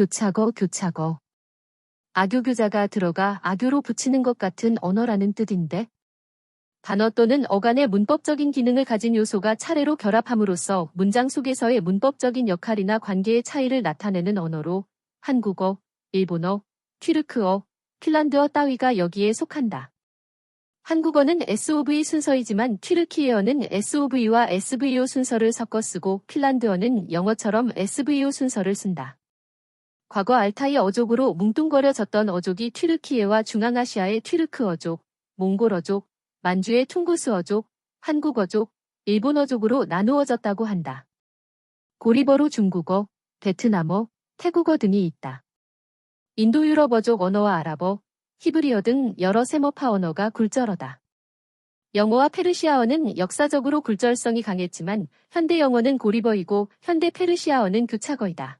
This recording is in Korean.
교차거, 교차거. 악교 교자가 들어가 악교로 붙이는 것 같은 언어라는 뜻인데 단어 또는 어간의 문법적인 기능을 가진 요소가 차례로 결합함으로써 문장 속에서의 문법적인 역할이나 관계의 차이를 나타내는 언어로 한국어, 일본어, 튀르크어, 핀란드어 따위가 여기에 속한다. 한국어는 SOV 순서이지만 튀르키예어는 SOV와 SVO 순서를 섞어 쓰고 핀란드어는 영어처럼 SVO 순서를 쓴다. 과거 알타이 어족으로 뭉뚱거려졌던 어족이 튀르키예와 중앙아시아의 튀르크 어족, 몽골 어족, 만주의 퉁구스 어족, 한국 어족, 일본 어족으로 나누어졌다고 한다. 고리버로 중국어, 베트남어, 태국어 등이 있다. 인도유럽 어족 언어와 아랍어, 히브리어 등 여러 세머파 언어가 굴절어다. 영어와 페르시아어는 역사적으로 굴절성이 강했지만 현대 영어는 고리버이고 현대 페르시아어는 교차거이다.